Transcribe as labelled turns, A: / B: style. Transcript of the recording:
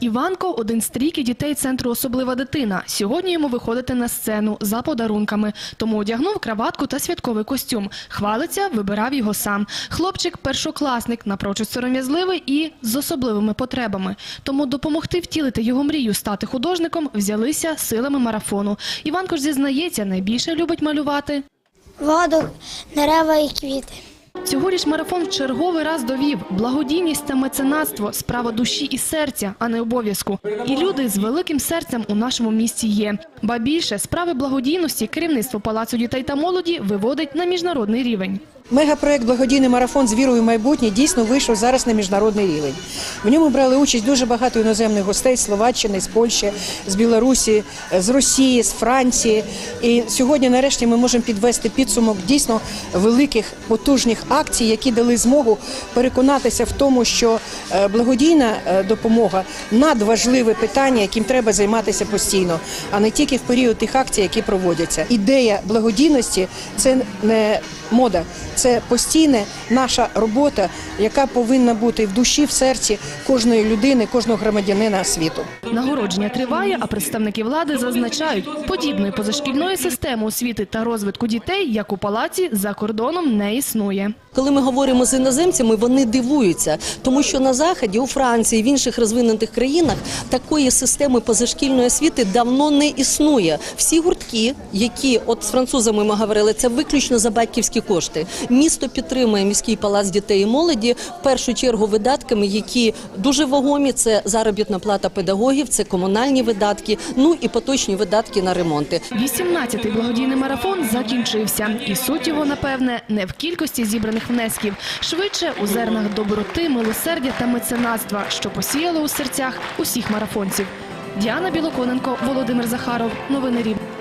A: Іванко один з трійки дітей центру Особлива дитина. Сьогодні йому виходити на сцену за подарунками. Тому одягнув краватку та святковий костюм. Хвалиться, вибирав його сам. Хлопчик першокласник, напрочуд сором'язливий і з особливими потребами. Тому допомогти втілити його мрію стати художником взялися силами марафону. Іванко ж зізнається, найбільше любить малювати.
B: воду, дерева і квіти.
A: Цьогоріч марафон в черговий раз довів благодійність та меценатство – справа душі і серця, а не обов'язку. І люди з великим серцем у нашому місті є. Ба більше справи благодійності керівництво Палацу дітей та молоді виводить на міжнародний рівень.
C: Мегапроект Благодійний марафон з вірою в майбутнє дійсно вийшов зараз на міжнародний рівень. В ньому брали участь дуже багато іноземних гостей з Словаччини, з Польщі, з Білорусі, з Росії, з Франції. І сьогодні, нарешті, ми можемо підвести підсумок дійсно великих потужних акцій, які дали змогу переконатися в тому, що е, благодійна е, допомога надважливе питання, яким треба займатися постійно, а не тільки в період тих акцій, які проводяться. Ідея благодійності це не мода, це постійна наша робота, яка повинна бути в душі, в серці кожної людини, кожного громадянина світу.
A: Нагородження триває, а представники влади зазначають, подібної позашкільної системи освіти та розвитку дітей, як у палаці, за кордоном не існує.
D: Коли ми говоримо з іноземцями, вони дивуються, тому що на заході, у Франції, в інших розвинутих країнах такої системи позашкільної освіти давно не існує. Всі гуртки, які от з французами ми говорили, це виключно за батьківські кошти. Місто підтримує міський палац дітей і молоді в першу чергу видатками, які дуже вагомі. Це заробітна плата педагогів, це комунальні видатки, ну і поточні видатки на ремонти.
A: 18-й благодійний марафон закінчився. І суть його, напевне, не в кількості зібраних внесків. Швидше у зернах доброти, милосердя та меценатства, що посіяли у серцях усіх марафонців. Діана Білоконенко, Володимир Захаров. Новини Рівне.